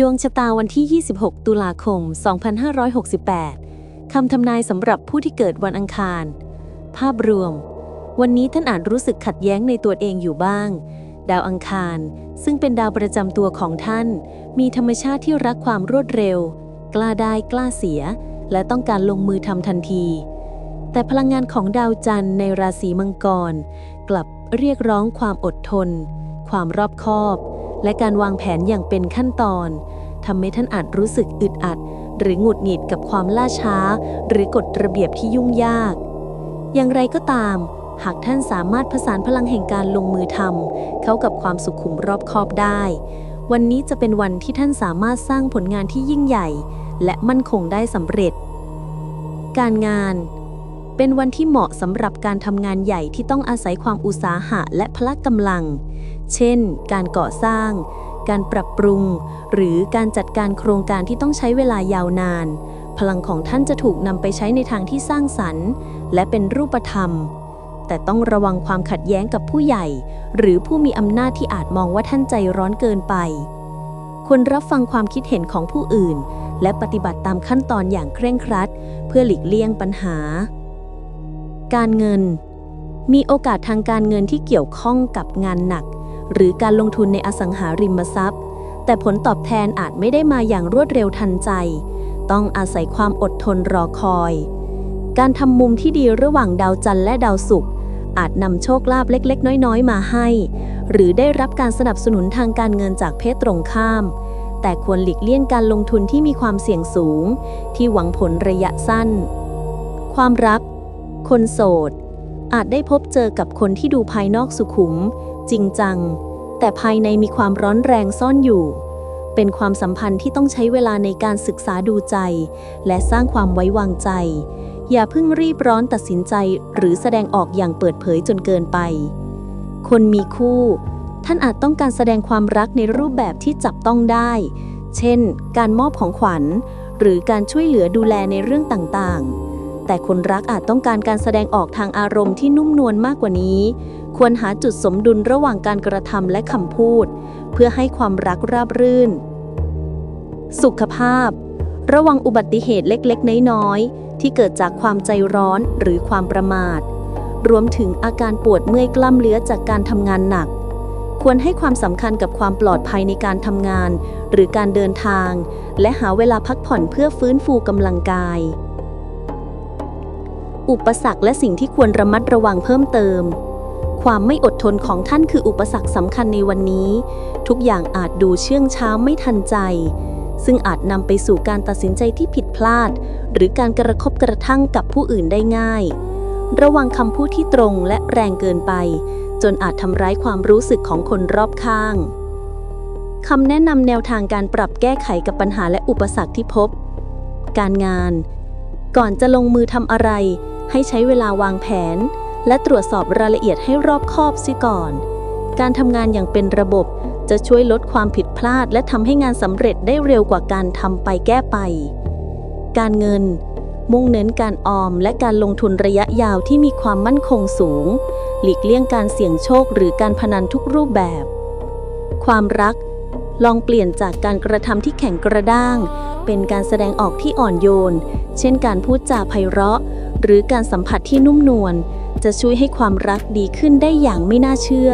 ดวงชะตาวันที่ 26 ตุลาคม 2568 คำทำนายสำหรับผู้ที่เกิดวันอังคาร ภาพรวม วันนี้ท่านอาจรู้สึกขัดแย้งในตัวเองอยู่บ้าง ดาวอังคาร ซึ่งเป็นดาวประจำตัวของท่าน มีธรรมชาติที่รักความรวดเร็ว กล้าได้กล้าเสีย และต้องการลงมือทำทันที แต่พลังงานของดาวจันทร์ในราศีมังกร กลับเรียกร้องความอดทน ความรอบคอบ และการวางแผนอย่างเป็นขั้นตอนทำให้ท่านอาจรู้สึกอึดอัด หรือหงุดหงิดกับความล่าช้า หรือกฎระเบียบที่ยุ่งยาก อย่างไรก็ตาม หากท่านสามารถผสานพลังแห่งการลงมือทำเข้ากับความสุขุมรอบคอบได้ วันนี้จะเป็นวันที่ท่านสามารถสร้างผลงานที่ยิ่งใหญ่ และมั่นคงได้สำเร็จ การงาน เป็นวันที่เหมาะสำหรับการทำงานใหญ่ที่ต้องอาศัยความอุตสาหะและพละกำลัง เช่น การก่อสร้าง การปรับปรุง หรือการจัดการโครงการที่ต้องใช้เวลายาวนาน พลังของท่านจะถูกนำไปใช้ในทางที่สร้างสรรค์ และเป็นรูปธรรม แต่ต้องระวังความขัดแย้งกับผู้ใหญ่ หรือผู้มีอำนาจที่อาจมองว่าท่านใจร้อนเกินไปควรรับฟังความคิดเห็นของผู้อื่น และปฏิบัติตามขั้นตอนอย่างเคร่งครัด เพื่อหลีกเลี่ยงปัญหา การเงิน มีโอกาสทางการเงินที่เกี่ยวข้องกับงานหนัก หรือการลงทุนในอสังหาริมทรัพย์ แต่ผลตอบแทนอาจไม่ได้มาอย่างรวดเร็วทันใจ ต้องอาศัยความอดทนรอคอย การทำมุมที่ดีระหว่างดาวจันทร์และดาวศุกร์อาจนำโชคลาภเล็ก ๆ น้อย ๆ มาให้ หรือได้รับการสนับสนุนทางการเงินจากเพศตรงข้าม แต่ควรหลีกเลี่ยงการลงทุนที่มีความเสี่ยงสูง ที่หวังผลระยะสั้น ความรัก คนโสด อาจได้พบเจอกับคนที่ดูภายนอกสุขุม จริงจัง แต่ภายในมีความร้อนแรงซ่อนอยู่ เป็นความสัมพันธ์ที่ต้องใช้เวลาในการศึกษาดูใจ และสร้างความไว้วางใจ อย่าเพิ่งรีบร้อนตัดสินใจหรือแสดงออกอย่างเปิดเผยจนเกินไป คนมีคู่ ท่านอาจต้องการแสดงความรักในรูปแบบที่จับต้องได้ เช่น การมอบของขวัญ หรือการช่วยเหลือดูแลในเรื่องต่างๆ แต่คนรักอาจต้องการการแสดงออกทางอารมณ์ที่นุ่มนวลมากกว่านี้ ควรหาจุดสมดุลระหว่างการกระทำและคำพูด เพื่อให้ความรักราบรื่น สุขภาพ ระวังอุบัติเหตุเล็กๆ น้อยๆ ที่เกิดจากความใจร้อนหรือความประมาท รวมถึงอาการปวดเมื่อยกล้ามเนื้อจากการทำงานหนักควรให้ความสำคัญกับความปลอดภัยในการทำงาน หรือการเดินทาง และหาเวลาพักผ่อนเพื่อฟื้นฟูกำลังกาย อุปสรรคและสิ่งที่ควรระมัดระวังเพิ่มเติม ความไม่อดทนของท่านคืออุปสรรคสำคัญในวันนี้ ทุกอย่างอาจดูเชื่องช้าไม่ทันใจ ซึ่งอาจนำไปสู่การตัดสินใจที่ผิดพลาด หรือการกระทบกระทั่งกับผู้อื่นได้ง่าย ระวังคำพูดที่ตรงและแรงเกินไป จนอาจทำร้ายความรู้สึกของคนรอบข้างคำแนะนำแนวทางการปรับแก้ไขกับปัญหาและอุปสรรคที่พบ การงาน ก่อนจะลงมือทำอะไร ให้ใช้เวลาวางแผน และตรวจสอบรายละเอียดให้รอบคอบซิก่อน การทำงานอย่างเป็นระบบจะช่วยลดความผิดพลาด และทำให้งานสำเร็จได้เร็วกว่าการทำไปแก้ไป การเงิน มุ่งเน้นการออมและการลงทุนระยะยาวที่มีความมั่นคงสูง หลีกเลี่ยงการเสี่ยงโชคหรือการพนันทุกรูปแบบ ความรัก ลองเปลี่ยนจากการกระทำที่แข็งกระด้าง เป็นการแสดงออกที่อ่อนโยน เช่นการพูดจาไพเราะ หรือการสัมผัสที่นุ่มนวลจะช่วยให้ความรักดีขึ้นได้อย่างไม่น่าเชื่อ